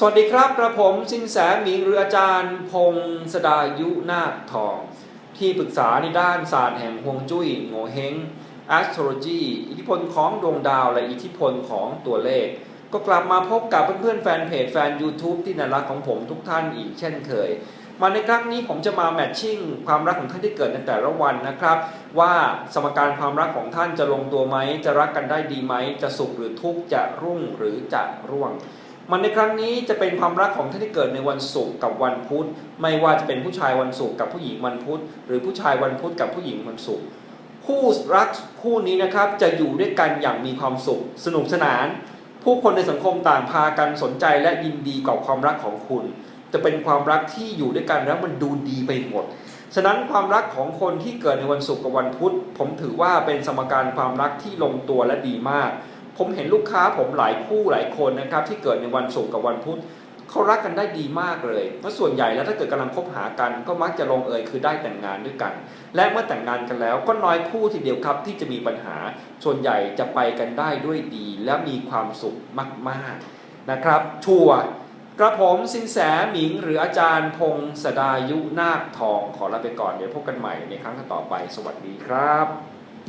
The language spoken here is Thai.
สวัสดีครับกระผมสินแสหมิงหรืออาจารย์พงศดายุนาคทอง ที่ปรึกษาในด้านศาสตร์แห่งฮวงจุ้ยโงเฮง astrology อิทธิพลของดวงดาวและอิทธิพลของตัวเลข ก็กลับมาพบกับเพื่อนๆแฟนเพจแฟน YouTube ที่น่ารักของผมทุกท่านอีกเช่นเคย มาในครั้งนี้ผมจะมาแมทชิ่งความรักของท่านที่เกิดในแต่ละวันนะครับ ว่าสมการความรักของท่านจะลงตัวไหมจะรักกันได้ดีไหมจะสุขหรือทุกข์จะรุ่งหรือจะร่วง มันในครั้งนี้จะเป็นความรักของท่านที่เกิดในวันศุกร์กับวันพุธ ไม่ว่าจะเป็นผู้ชายวันศุกร์กับผู้หญิงวันพุธ หรือผู้ชายวันพุธกับผู้หญิงวันศุกร์คู่รักคู่นี้นะครับจะอยู่ด้วยกันอย่างมีความสุข สนุกสนาน ผู้คนในสังคมต่างพากันสนใจและยินดีกับความรักของคุณ จะเป็นความรักที่อยู่ด้วยกันแล้วมันดูดีไปหมดฉะนั้นความรักของคนที่เกิดในวันศุกร์กับวันพุธ ผมถือว่าเป็นสมการความรักที่ลงตัวและดีมาก ผมเห็นลูกค้าผมหลายคู่หลายคนนะครับที่เกิดในวันศุกร์กับวันพุธเขารักกันได้ดีมากเลยเพราะส่วนใหญ่แล้วถ้าเกิดกำลังคบหากัน ก็มักจะลงเอยคือได้แต่งงานด้วยกัน และเมื่อแต่งงานกันแล้วก็น้อยคู่ทีเดียวครับที่จะมีปัญหา ส่วนใหญ่จะไปกันได้ด้วยดี และมีความสุขมาก ๆนะครับ ชัวกระผมสินแสหมิง หรืออาจารย์พงศดายุนาคทองขอลาไปก่อนเดี๋ยวพบกันใหม่ในครั้งต่อไป สวัสดีครับ